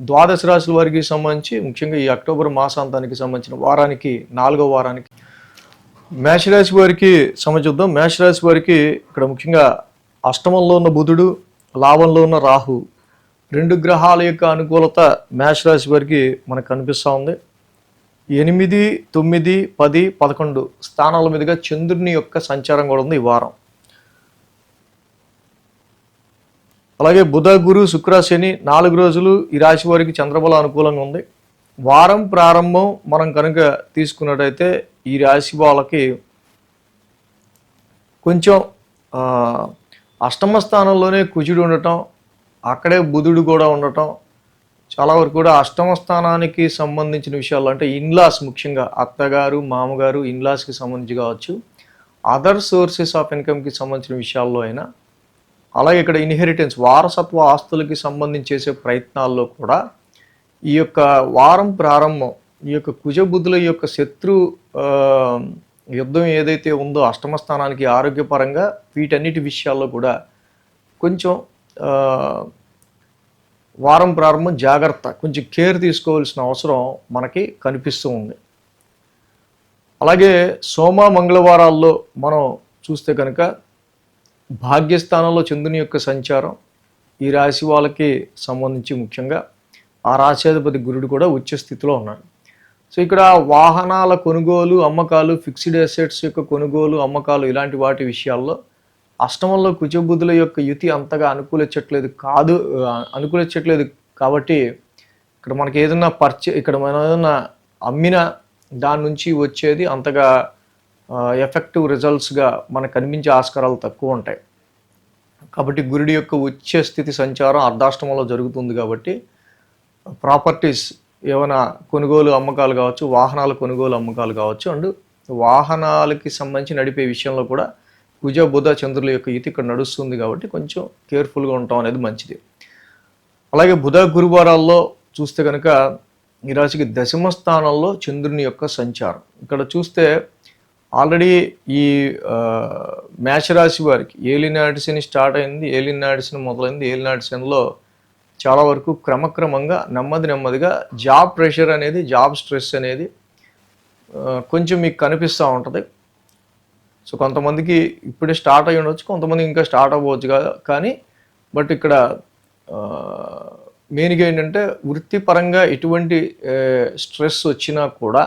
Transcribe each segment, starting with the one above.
ద్వాదశ రాశుల వారికి సంబంధించి ముఖ్యంగా ఈ అక్టోబర్ మాసాంతానికి సంబంధించిన వారానికి నాలుగో వారానికి. మేషరాశి వారికి సంబంధిద్దాం మేషరాశి వారికి ఇక్కడ ముఖ్యంగా అష్టమంలో ఉన్న బుధుడు లాభంలో ఉన్న రాహు. రెండు గ్రహాల యొక్క అనుకూలత మేషరాశి వారికి మనకు కనిపిస్తూ ఉంది. ఎనిమిది తొమ్మిది పది పదకొండు స్థానాల మీదుగా చంద్రుని యొక్క సంచారం కూడా ఉంది ఈ వారం. అలాగే బుధ గురు శుక్ర శని నాలుగు రోజులు ఈ రాశి వారికి చంద్రబల అనుకూలంగా ఉంది. వారం ప్రారంభం మనం కనుక తీసుకున్నట్టయితే ఈ రాశి వాళ్ళకి కొంచెం అష్టమ స్థానంలోనే కుజుడు ఉండటం అక్కడే బుధుడు కూడా ఉండటం చాలా వరకు కూడా అష్టమ స్థానానికి సంబంధించిన విషయాలు అంటే ఇన్లాస్ ముఖ్యంగా అత్తగారు మామగారు ఇన్లాస్కి సంబంధించి కావచ్చు అదర్ సోర్సెస్ ఆఫ్ ఇన్కమ్కి సంబంధించిన విషయాల్లో అయినా అలాగే ఇక్కడ ఇన్హెరిటెన్స్ వారసత్వ ఆస్తులకి సంబంధించి చేసే ప్రయత్నాల్లో కూడా ఈ యొక్క వారం ప్రారంభం ఈ యొక్క కుజబుద్ధుల యొక్క శత్రు యుద్ధం ఏదైతే ఉందో అష్టమ స్థానానికి ఆరోగ్యపరంగా వీటన్నిటి విషయాల్లో కూడా కొంచెం వారం ప్రారంభం జాగ్రత్త కొంచెం కేర్ తీసుకోవాల్సిన అవసరం మనకి కనిపిస్తూ ఉంది. అలాగే సోమ మంగళవారాల్లో మనం చూస్తే కనుక భాగ్యస్థానంలో చంద్రుని యొక్క సంచారం ఈ రాశి వాళ్ళకి సంబంధించి ముఖ్యంగా ఆ రాశాధిపతి గురుడు కూడా ఉచ్చ స్థితిలో ఉన్నాడు. సో ఇక్కడ వాహనాల కొనుగోలు అమ్మకాలు ఫిక్స్డ్ అసెట్స్ యొక్క కొనుగోలు అమ్మకాలు ఇలాంటి వాటి విషయాల్లో అష్టమంలో కుజబుద్ధుల యొక్క యుతి అంతగా అనుకూలించట్లేదు కాదు అనుకూలించట్లేదు కాబట్టి ఇక్కడ మనకి ఏదైనా పర్చే ఇక్కడ మనం ఏదైనా అమ్మిన దాని నుంచి వచ్చేది అంతగా ఎఫెక్టివ్ రిజల్ట్స్గా మనకు కనిపించే ఆస్కారాలు తక్కువ ఉంటాయి. కాబట్టి గురుడి యొక్క ఉచ్చ స్థితి సంచారం అర్ధాష్టమంలో జరుగుతుంది కాబట్టి ప్రాపర్టీస్ ఏమైనా కొనుగోలు అమ్మకాలు కావచ్చు వాహనాల కొనుగోలు అమ్మకాలు కావచ్చు అండ్ వాహనాలకి సంబంధించి నడిపే విషయంలో కూడా కుజ బుధ చంద్రుల యొక్క ఇతి ఇక్కడ నడుస్తుంది కాబట్టి కొంచెం కేర్ఫుల్గా ఉంటాం అనేది మంచిది. అలాగే బుధ గురువారాల్లో చూస్తే కనుక ఈ రాశికి దశమ స్థానంలో చంద్రుని యొక్క సంచారం. ఇక్కడ చూస్తే ఆల్రెడీ ఈ ఆ, మేషరాశి వారికి ఏలినాటి శని స్టార్ట్ అయింది ఏలినాటి శని మొదలైంది ఏలినాటి శనిలో చాలా వరకు క్రమక్రమంగా నెమ్మది నెమ్మదిగా జాబ్ ప్రెషర్ అనేది జాబ్ స్ట్రెస్ అనేది కొంచెం మీకు కనిపిస్తూ ఉంటుంది. సో కొంతమందికి ఇప్పుడే స్టార్ట్ అయ్యి ఉండొచ్చు కొంతమంది ఇంకా స్టార్ట్ అవ్వచ్చు కా- కానీ బట్ ఇక్కడ మెయిన్గా ఏంటంటే వృత్తిపరంగా ఎటువంటి స్ట్రెస్ వచ్చినా కూడా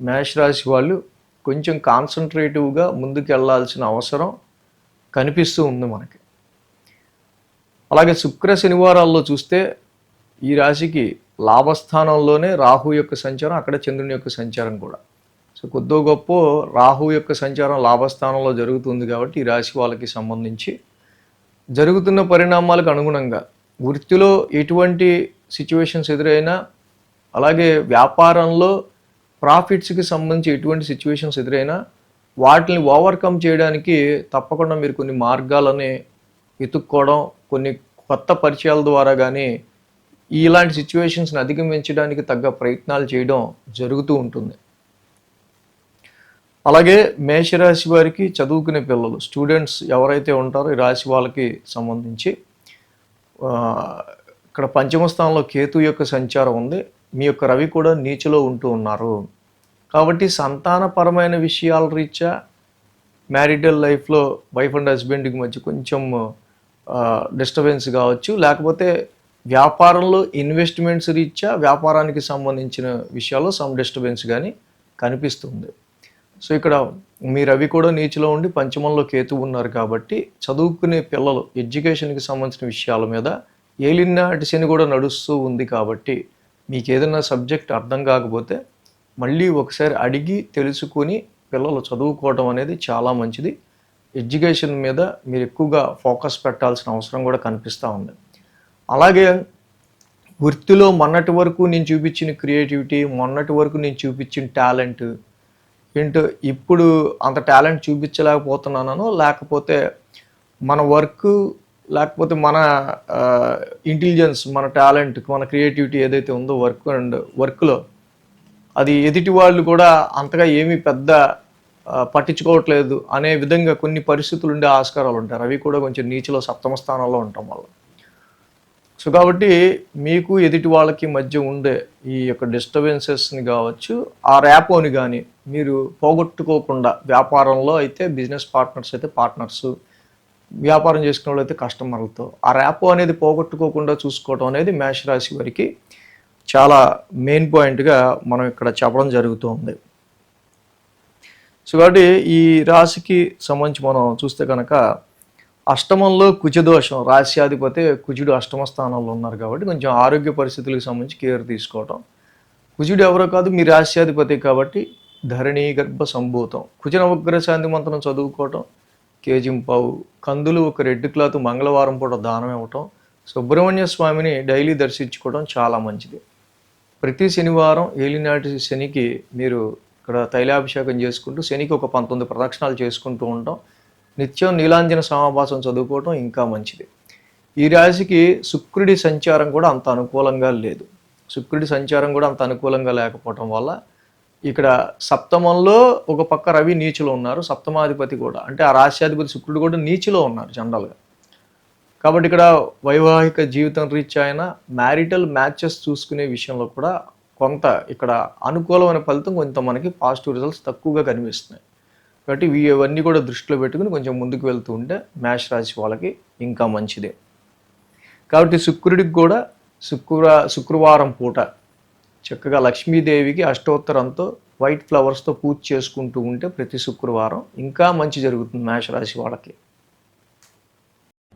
మేష రాశి వాళ్ళు కొంచెం కాన్సన్ట్రేటివ్గా ముందుకు వెళ్ళాల్సిన అవసరం కనిపిస్తూ ఉంది మనకి. అలాగే శుక్ర శనివారాల్లో చూస్తే ఈ రాశికి లాభస్థానంలోనే రాహు యొక్క సంచారం అక్కడ చంద్రుని యొక్క సంచారం కూడా. సో కొద్దో గొప్ప రాహు యొక్క సంచారం లాభస్థానంలో జరుగుతుంది కాబట్టి ఈ రాశి వాళ్ళకి సంబంధించి జరుగుతున్న పరిణామాలకు అనుగుణంగా వృత్తిలో ఎటువంటి సిచ్యువేషన్స్ ఎదురైనా అలాగే వ్యాపారంలో ప్రాఫిట్స్కి సంబంధించి ఎటువంటి సిచ్యువేషన్స్ ఎదురైనా వాటిని ఓవర్కమ్ చేయడానికి తప్పకుండా మీరు కొన్ని మార్గాలని వెతుక్కోవడం కొన్ని కొత్త పరిచయాల ద్వారా కానీ ఇలాంటి సిచ్యువేషన్స్ని అధిగమించడానికి తగ్గ ప్రయత్నాలు చేయడం జరుగుతూ ఉంటుంది. అలాగే మేషరాశి వారికి చదువుకునే పిల్లలు స్టూడెంట్స్ ఎవరైతే ఉంటారో ఈ రాశి వాళ్ళకి సంబంధించి ఇక్కడ పంచమ స్థానంలో కేతు యొక్క సంచారం ఉంది. మీ యొక్క రవి కూడా నీచలో ఉంటూ ఉన్నారు. కాబట్టి సంతానపరమైన విషయాల రీత్యా మ్యారిటల్ లైఫ్లో వైఫ్ అండ్ హస్బెండ్కి మధ్య కొంచెం డిస్టర్బెన్స్ కావచ్చు. లేకపోతే వ్యాపారంలో ఇన్వెస్ట్మెంట్స్ రీత్యా వ్యాపారానికి సంబంధించిన విషయాల్లో సమ్ డిస్టర్బెన్స్ కానీ కనిపిస్తుంది. సో ఇక్కడ మీరు అవి కూడా నీచిలో ఉండి పంచమంలో కేతు ఉన్నారు కాబట్టి చదువుకునే పిల్లలు ఎడ్యుకేషన్కి సంబంధించిన విషయాల మీద ఏలినాటి శని కూడా నడుస్తూ ఉంది కాబట్టి మీకు ఏదైనా సబ్జెక్ట్ అర్థం కాకపోతే మళ్ళీ ఒకసారి అడిగి తెలుసుకొని పిల్లలు చదువుకోవడం అనేది చాలా మంచిది. ఎడ్యుకేషన్ మీద మీరు ఎక్కువగా ఫోకస్ పెట్టాల్సిన అవసరం కూడా కనిపిస్తూ ఉంది. అలాగే వృత్తిలో మొన్నటి వరకు నేను చూపించిన క్రియేటివిటీ మొన్నటి వరకు నేను చూపించిన టాలెంట్ ఏంటో ఇప్పుడు అంత టాలెంట్ చూపించలేకపోతున్నానో లేకపోతే మన వర్క్ లేకపోతే మన ఇంటెలిజెన్స్ మన టాలెంట్ మన క్రియేటివిటీ ఏదైతే ఉందో వర్క్ అండ్ వర్క్లో అది ఎదుటి వాళ్ళు కూడా అంతగా ఏమీ పెద్ద పట్టించుకోవట్లేదు అనే విధంగా కొన్ని పరిస్థితులు ఉండే ఆస్కారాలు ఉంటారు అవి కూడా కొంచెం నీచులో సప్తమ స్థానంలో ఉండటం వల్ల. సో కాబట్టి మీకు ఎదుటి వాళ్ళకి మధ్య ఉండే ఈ యొక్క డిస్టర్బెన్సెస్ని కావచ్చు ఆ ర్యాపోని కానీ మీరు పోగొట్టుకోకుండా వ్యాపారంలో అయితే బిజినెస్ పార్ట్నర్స్ అయితే పార్ట్నర్స్ వ్యాపారం చేసుకునే వాళ్ళు అయితే కస్టమర్లతో ఆ ర్యాపో అనేది పోగొట్టుకోకుండా చూసుకోవడం అనేది మేషరాశి వారికి చాలా మెయిన్ పాయింట్గా మనం ఇక్కడ చెప్పడం జరుగుతుంది. సో కాబట్టి ఈ రాశికి సంబంధించి మనం చూస్తే కనుక అష్టమంలో కుజదోషం రాశ్యాధిపతి కుజుడు అష్టమ స్థానంలో ఉన్నారు కాబట్టి కొంచెం ఆరోగ్య పరిస్థితులకు సంబంధించి కేర్ తీసుకోవటం. కుజుడు ఎవరో కాదు మీ రాశ్యాధిపతి కాబట్టి ధరణి గర్భ సంభూతం. కుజ నవగ్రహ శాంతి మంత్రం చదువుకోవటం కేజింపావు కందులు ఒక రెడ్ క్లాత్ మంగళవారం పూట దానం ఇవ్వటం సుబ్రహ్మణ్య స్వామిని డైలీ దర్శించుకోవడం చాలా మంచిది. ప్రతి శనివారం ఏలినాటి శనికి మీరు ఇక్కడ తైలాభిషేకం చేసుకుంటూ శనికి ఒక పంతొమ్మిది ప్రదక్షిణాలు చేసుకుంటూ ఉంటాం నిత్యం నీలాంజన సమాభాసం చదువుకోవటం ఇంకా మంచిది. ఈ రాశికి శుక్రుడి సంచారం కూడా అంత అనుకూలంగా లేదు. శుక్రుడి సంచారం కూడా అంత అనుకూలంగా లేకపోవటం వల్ల ఇక్కడ సప్తమంలో ఒక పక్క రవి నీచులో ఉన్నారు సప్తమాధిపతి కూడా. అంటే ఆ రాశ్యాధిపతి శుక్రుడు కూడా నీచులో ఉన్నారు జనరల్గా. కాబట్టి ఇక్కడ వైవాహిక జీవితం రీచ్ అయిన మ్యారిటల్ మ్యాచెస్ చూసుకునే విషయంలో కూడా కొంత ఇక్కడ అనుకూలమైన ఫలితం కొంత మనకి పాజిటివ్ రిజల్ట్స్ తక్కువగా కనిపిస్తున్నాయి. కాబట్టి ఇవి ఇవన్నీ కూడా దృష్టిలో పెట్టుకుని కొంచెం ముందుకు వెళ్తూ ఉంటే మేష రాశి వాళ్ళకి ఇంకా మంచిదే. కాబట్టి శుక్రుడికి కూడా శుక్ర శుక్రవారం పూట చక్కగా లక్ష్మీదేవికి అష్టోత్తరంతో వైట్ ఫ్లవర్స్తో పూజ చేసుకుంటూ ఉంటే ప్రతి శుక్రవారం ఇంకా మంచి జరుగుతుంది మేషరాశి వాళ్ళకి.